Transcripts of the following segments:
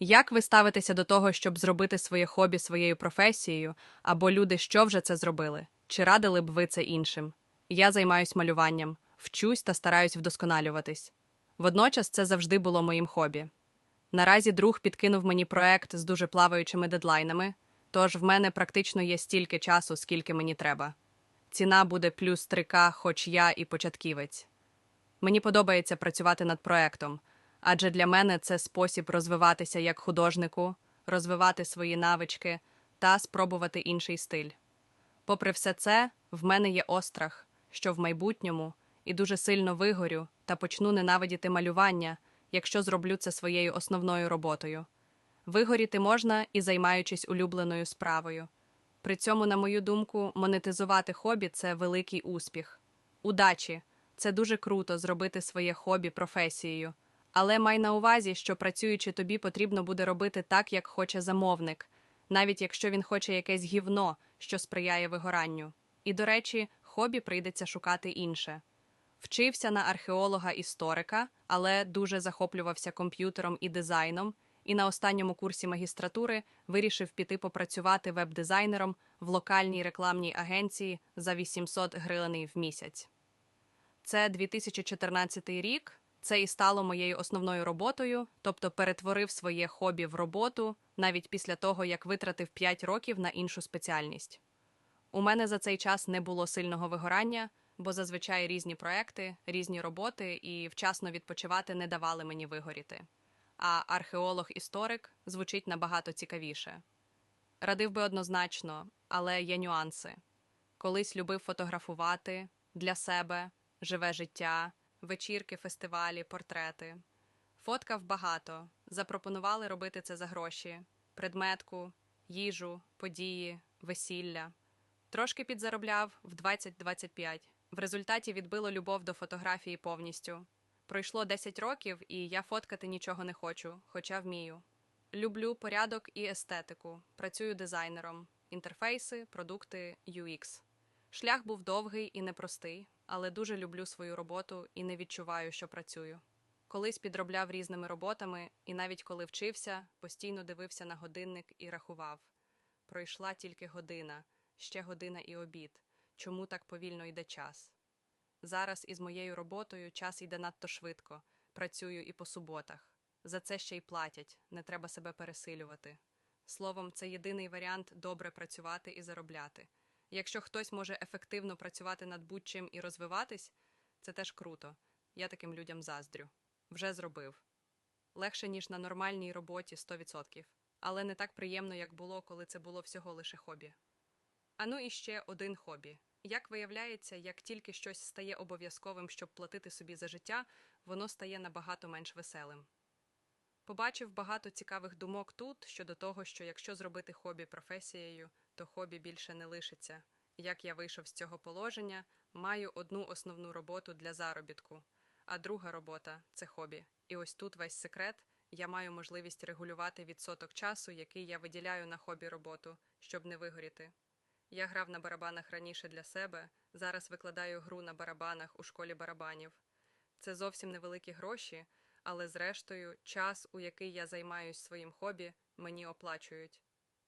Як ви ставитеся до того, щоб зробити своє хобі своєю професією, або люди, що вже це зробили? Чи радили б ви це іншим? Я займаюсь малюванням, вчусь та стараюсь вдосконалюватись. Водночас це завжди було моїм хобі. Наразі друг підкинув мені проект з дуже плаваючими дедлайнами, тож в мене практично є стільки часу, скільки мені треба. Ціна буде плюс 3К, хоч я і початківець. Мені подобається працювати над проектом, адже для мене це спосіб розвиватися як художнику, розвивати свої навички та спробувати інший стиль. Попри все це, в мене є острах, що в майбутньому і дуже сильно вигорю та почну ненавидіти малювання, якщо зроблю це своєю основною роботою. Вигоріти можна і займаючись улюбленою справою. При цьому, на мою думку, монетизувати хобі це великий успіх. Удачі! Це дуже круто зробити своє хобі професією. Але май на увазі, що працюючи тобі, потрібно буде робити так, як хоче замовник, навіть якщо він хоче якесь гівно, що сприяє вигоранню. І, до речі, хобі прийдеться шукати інше. Вчився на археолога-історика, але дуже захоплювався комп'ютером і дизайном, і на останньому курсі магістратури вирішив піти попрацювати веб-дизайнером в локальній рекламній агенції за 800 гривень в місяць. Це 2014 рік. Це і стало моєю основною роботою, тобто перетворив своє хобі в роботу навіть після того, як витратив 5 років на іншу спеціальність. У мене за цей час не було сильного вигорання, бо зазвичай різні проекти, різні роботи і вчасно відпочивати не давали мені вигоріти. А археолог-історик звучить набагато цікавіше. Радив би однозначно, але є нюанси. Колись любив фотографувати для себе, живе життя, вечірки, фестивалі, портрети. Фоткав багато, запропонували робити це за гроші, предметку, їжу, події, весілля. Трошки підзаробляв в 20-25. В результаті відбило любов до фотографії повністю. Пройшло 10 років, і я фоткати нічого не хочу, хоча вмію. Люблю порядок і естетику, працюю дизайнером, інтерфейси, продукти, UX. Шлях був довгий і непростий, але дуже люблю свою роботу і не відчуваю, що працюю. Колись підробляв різними роботами, і навіть коли вчився, постійно дивився на годинник і рахував. Пройшла тільки година, ще година і обід. Чому так повільно йде час? Зараз із моєю роботою час йде надто швидко, працюю і по суботах. За це ще й платять, не треба себе пересилювати. Словом, це єдиний варіант добре працювати і заробляти. Якщо хтось може ефективно працювати над будь-чим і розвиватись, це теж круто. Я таким людям заздрю. Вже зробив. Легше, ніж на нормальній роботі 100%. Але не так приємно, як було, коли це було всього лише хобі. А ну і ще один хобі. Як виявляється, як тільки щось стає обов'язковим, щоб платити собі за життя, воно стає набагато менш веселим. Побачив багато цікавих думок тут щодо того, що якщо зробити хобі професією, то хобі більше не лишиться. Як я вийшов з цього положення, маю одну основну роботу для заробітку, а друга робота це хобі. І ось тут весь секрет. Я маю можливість регулювати відсоток часу, який я виділяю на хобі роботу, щоб не вигоріти. Я грав на барабанах раніше для себе, зараз викладаю гру на барабанах у школі барабанів. Це зовсім невеликі гроші, але зрештою, час, у який я займаюсь своїм хобі, мені оплачують.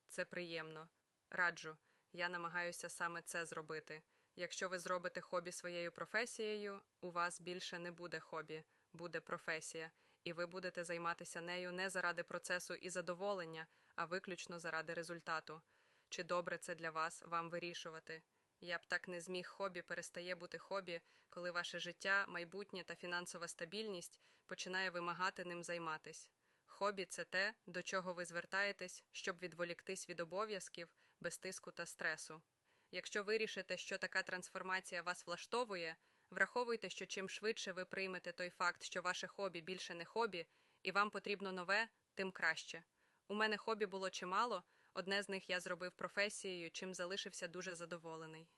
Це приємно. Раджу, я намагаюся саме це зробити. Якщо ви зробите хобі своєю професією, у вас більше не буде хобі, буде професія, і ви будете займатися нею не заради процесу і задоволення, а виключно заради результату. Чи добре це для вас вам вирішувати? Я б так не зміг хобі перестає бути хобі, коли ваше життя, майбутнє та фінансова стабільність починає вимагати ним займатись. Хобі це те, до чого ви звертаєтесь, щоб відволіктись від обов'язків без тиску та стресу. Якщо вирішите, що така трансформація вас влаштовує, враховуйте, що чим швидше ви приймете той факт, що ваше хобі більше не хобі, і вам потрібно нове, тим краще. У мене хобі було чимало, одне з них я зробив професією, чим залишився дуже задоволений.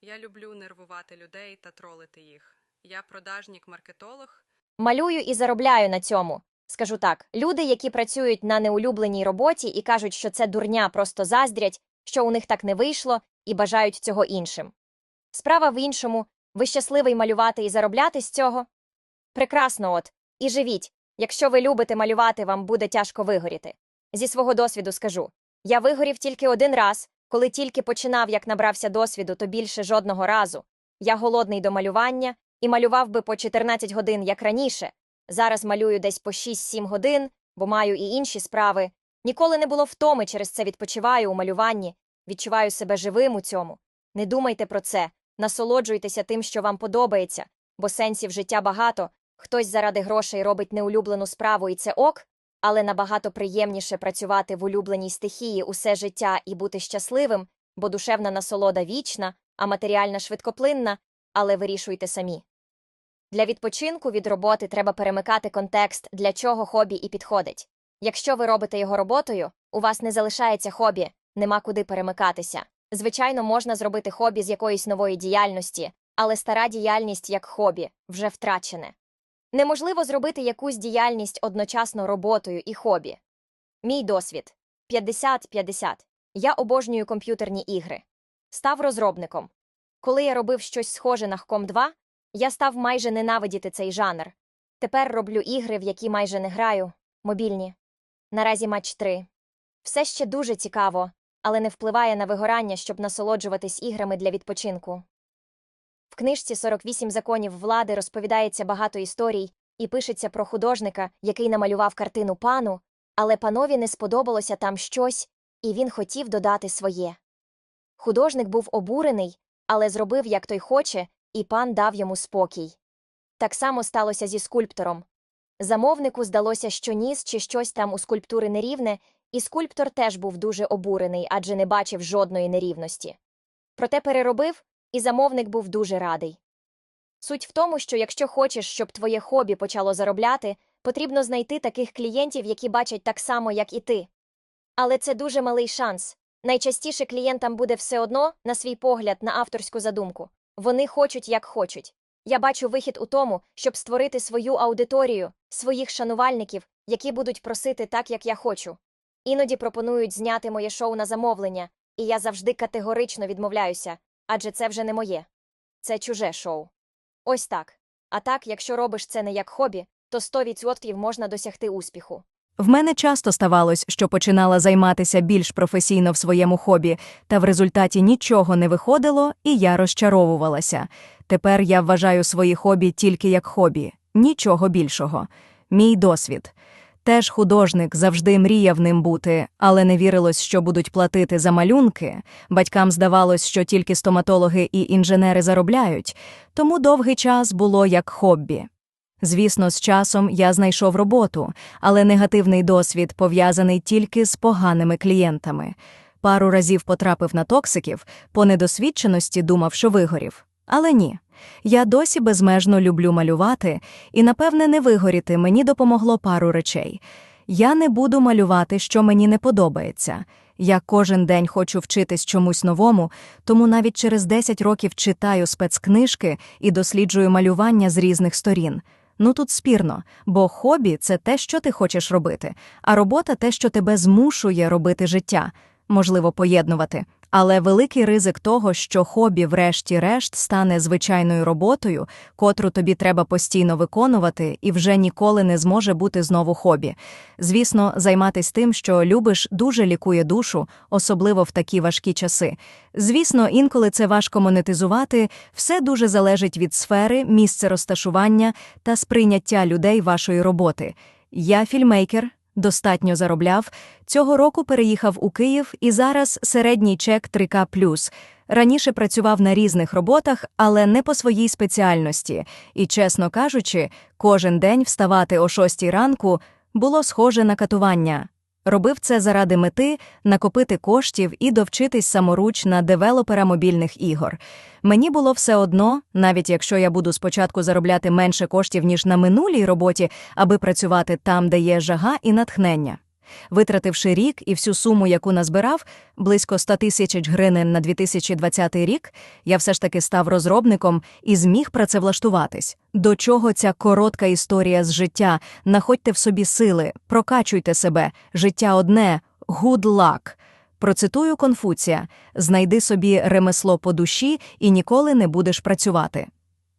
Я люблю нервувати людей та тролити їх. Я продажнік-маркетолог, Малюю і заробляю на цьому. Скажу так: люди, які працюють на неулюбленій роботі і кажуть, що це дурня, просто заздрять, що у них так не вийшло, і бажають цього іншим. Справа в іншому ви щасливий малювати і заробляти з цього? Прекрасно, от, і живіть. Якщо ви любите малювати, вам буде тяжко вигоріти. Зі свого досвіду скажу. Я вигорів тільки один раз, коли тільки починав, як набрався досвіду, то більше жодного разу. Я голодний до малювання і малював би по 14 годин, як раніше. Зараз малюю десь по 6-7 годин, бо маю і інші справи. Ніколи не було втоми, через це відпочиваю у малюванні, відчуваю себе живим у цьому. Не думайте про це, насолоджуйтеся тим, що вам подобається, бо сенсів життя багато. Хтось заради грошей робить неулюблену справу, і це ок, але набагато приємніше працювати в улюбленій стихії усе життя і бути щасливим, бо душевна насолода вічна, а матеріальна швидкоплинна, але вирішуйте самі. Для відпочинку від роботи треба перемикати контекст, для чого хобі і підходить. Якщо ви робите його роботою, у вас не залишається хобі, нема куди перемикатися. Звичайно, можна зробити хобі з якоїсь нової діяльності, але стара діяльність як хобі вже втрачене. Неможливо зробити якусь діяльність одночасно роботою і хобі. Мій досвід 50-50. Я обожнюю комп'ютерні ігри. Став розробником. Коли я робив щось схоже на HCOM 2, я став майже ненавидіти цей жанр. Тепер роблю ігри, в які майже не граю, мобільні. Наразі матч 3. Все ще дуже цікаво, але не впливає на вигорання, щоб насолоджуватись іграми для відпочинку. В книжці «48 законів влади розповідається багато історій і пишеться про художника, який намалював картину пану, але панові не сподобалося там щось, і він хотів додати своє. Художник був обурений, але зробив, як той хоче, і пан дав йому спокій. Так само сталося зі скульптором. Замовнику здалося, що ніс чи щось там у скульптури нерівне, і скульптор теж був дуже обурений, адже не бачив жодної нерівності. Проте переробив, і замовник був дуже радий. Суть в тому, що якщо хочеш, щоб твоє хобі почало заробляти, потрібно знайти таких клієнтів, які бачать так само, як і ти. Але це дуже малий шанс. Найчастіше клієнтам буде все одно, на свій погляд, на авторську задумку. Вони хочуть, як хочуть. Я бачу вихід у тому, щоб створити свою аудиторію, своїх шанувальників, які будуть просити так, як я хочу. Іноді пропонують зняти моє шоу на замовлення, і я завжди категорично відмовляюся, адже це вже не моє. Це чуже шоу. Ось так. А так, якщо робиш це не як хобі, то 100% можна досягти успіху. В мене часто ставалось, що починала займатися більш професійно в своєму хобі, та в результаті нічого не виходило, і я розчаровувалася. Тепер я вважаю свої хобі тільки як хобі, нічого більшого. Мій досвід. Теж художник завжди мріяв ним бути, але не вірилось, що будуть платити за малюнки. Батькам здавалось, що тільки стоматологи і інженери заробляють, тому довгий час було як хобі. Звісно, з часом я знайшов роботу, але негативний досвід пов'язаний тільки з поганими клієнтами. Пару разів потрапив на токсиків, по недосвідченості думав, що вигорів. Але ні. Я досі безмежно люблю малювати, і, напевне, не вигоріти мені допомогло пару речей. Я не буду малювати, що мені не подобається. Я кожен день хочу вчитись чомусь новому, тому навіть через 10 років читаю спецкнижки і досліджую малювання з різних сторін. Ну тут спірно, бо хобі це те, що ти хочеш робити, а робота те, що тебе змушує робити життя. Можливо, поєднувати. Але великий ризик того, що хобі, врешті-решт, стане звичайною роботою, котру тобі треба постійно виконувати, і вже ніколи не зможе бути знову хобі. Звісно, займатися тим, що любиш, дуже лікує душу, особливо в такі важкі часи. Звісно, інколи це важко монетизувати, все дуже залежить від сфери, місця розташування та сприйняття людей вашої роботи. Я фільмейкер. Достатньо заробляв. Цього року переїхав у Київ і зараз середній чек 3К+. Раніше працював на різних роботах, але не по своїй спеціальності. І, чесно кажучи, кожен день вставати о 6 ранку було схоже на катування. Робив це заради мети накопити коштів і довчитись саморуч на девелопера мобільних ігор. Мені було все одно, навіть якщо я буду спочатку заробляти менше коштів, ніж на минулій роботі, аби працювати там, де є жага і натхнення. Витративши рік і всю суму, яку назбирав, близько 100 тисяч гривень на 2020 рік, я все ж таки став розробником і зміг працевлаштуватись. До чого ця коротка історія з життя? Находьте в собі сили, прокачуйте себе, життя одне, good luck. Процитую Конфуція: знайди собі ремесло по душі і ніколи не будеш працювати.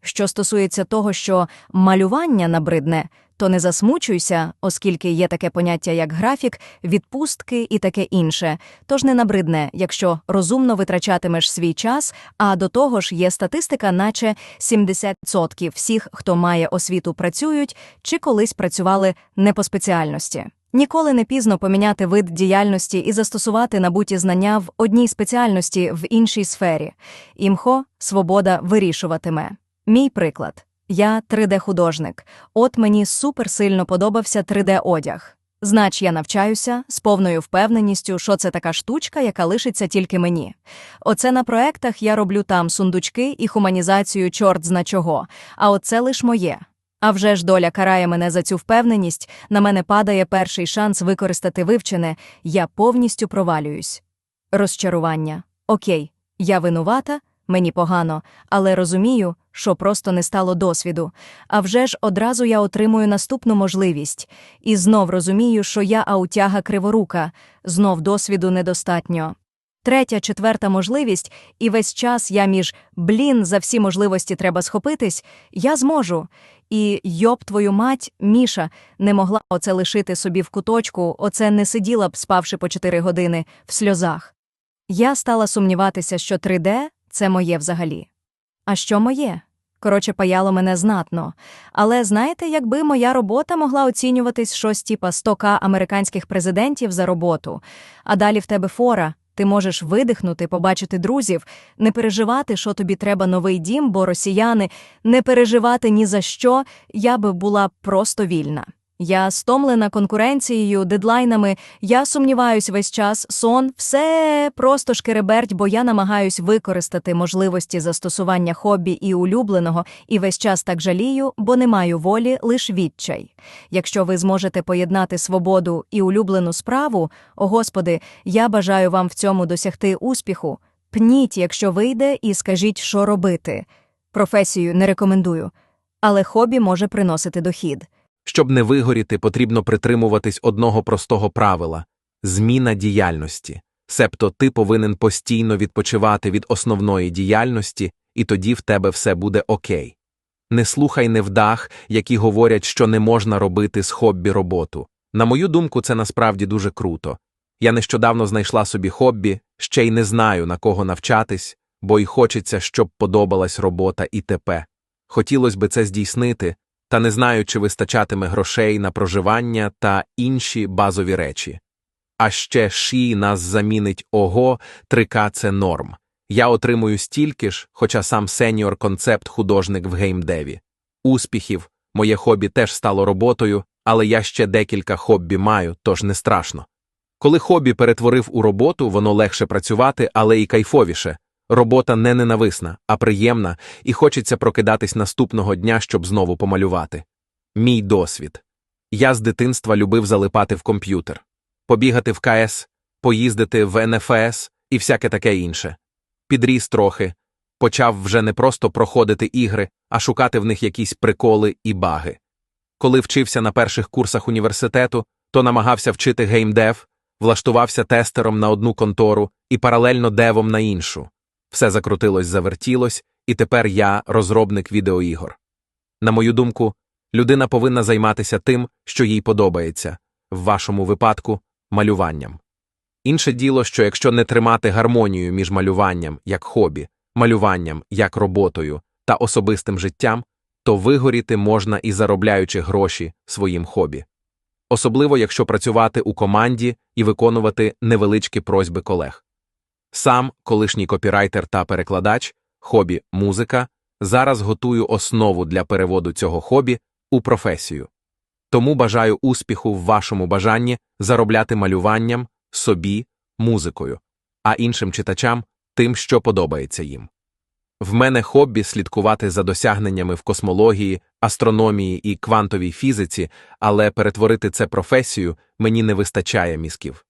Що стосується того, що малювання набридне, то не засмучуйся, оскільки є таке поняття як графік, відпустки і таке інше. Тож не набридне, якщо розумно витрачатимеш свій час, а до того ж є статистика, наче 70% всіх, хто має освіту, працюють чи колись працювали не по спеціальності. Ніколи не пізно поміняти вид діяльності і застосувати набуті знання в одній спеціальності в іншій сфері. Імхо свобода вирішуватиме. Мій приклад. Я 3D-художник. От мені суперсильно подобався 3D-одяг. Знач, я навчаюся з повною впевненістю, що це така штучка, яка лишиться тільки мені. Оце на проектах я роблю там сундучки і хуманізацію чорт зна чого, а оце лиш моє. А вже ж доля карає мене за цю впевненість, на мене падає перший шанс використати вивчене, я повністю провалююсь. Розчарування. Окей, я винувата, мені погано, але розумію, що просто не стало досвіду. А вже ж одразу я отримую наступну можливість. І знов розумію, що я аутяга криворука, знов досвіду недостатньо. Третя, четверта можливість, і весь час я між блін, за всі можливості треба схопитись, я зможу. І йоб твою мать, Міша, не могла оце лишити собі в куточку, оце не сиділа б, спавши по чотири години, в сльозах. Я стала сумніватися, що 3D – це моє взагалі. А що моє? Коротше, паяло мене знатно. Але знаєте, якби моя робота могла оцінюватись щось типа 100к американських президентів за роботу, а далі в тебе фора, ти можеш видихнути, побачити друзів, не переживати, що тобі треба новий дім, бо росіяни, не переживати ні за що, я би була просто вільна. Я стомлена конкуренцією, дедлайнами, я сумніваюсь весь час, сон, все просто шкереберть, бо я намагаюсь використати можливості застосування хобі і улюбленого, і весь час так жалію, бо не маю волі, лиш відчай. Якщо ви зможете поєднати свободу і улюблену справу, о Господи, я бажаю вам в цьому досягти успіху. Пніть, якщо вийде, і скажіть, що робити. Професію не рекомендую, але хобі може приносити дохід. Щоб не вигоріти, потрібно притримуватись одного простого правила – зміна діяльності. Себто ти повинен постійно відпочивати від основної діяльності, і тоді в тебе все буде окей. Не слухай невдах, які говорять, що не можна робити з хобі роботу. На мою думку, це насправді дуже круто. Я нещодавно знайшла собі хобі, ще й не знаю, на кого навчатись, бо й хочеться, щоб подобалась робота і т.п. Хотілося би це здійснити, та не знаю, чи вистачатиме грошей на проживання та інші базові речі. А ще ші нас замінить ого, 3К – це норм. Я отримую стільки ж, хоча сам сеньор концепт художник в геймдеві. Успіхів, моє хобі теж стало роботою, але я ще декілька хобі маю, тож не страшно. Коли хобі перетворив у роботу, воно легше працювати, але і кайфовіше. Робота не ненависна, а приємна, і хочеться прокидатись наступного дня, щоб знову помалювати. Мій досвід. Я з дитинства любив залипати в комп'ютер, побігати в КС, поїздити в НФС і всяке таке інше. Підріс трохи, почав вже не просто проходити ігри, а шукати в них якісь приколи і баги. Коли вчився на перших курсах університету, то намагався вчити геймдев, влаштувався тестером на одну контору і паралельно девом на іншу. Все закрутилось, завертілось, і тепер я розробник відеоігор. На мою думку, людина повинна займатися тим, що їй подобається, в вашому випадку малюванням. Інше діло, що якщо не тримати гармонію між малюванням як хобі, малюванням як роботою та особистим життям, то вигоріти можна і заробляючи гроші своїм хобі. Особливо, якщо працювати у команді і виконувати невеличкі просьби колег. Сам, колишній копірайтер та перекладач, хобі музика, зараз готую основу для переводу цього хобі у професію. Тому бажаю успіху в вашому бажанні заробляти малюванням, собі, музикою, а іншим читачам тим, що подобається їм. В мене хобі слідкувати за досягненнями в космології, астрономії і квантовій фізиці, але перетворити це професію мені не вистачає мізків.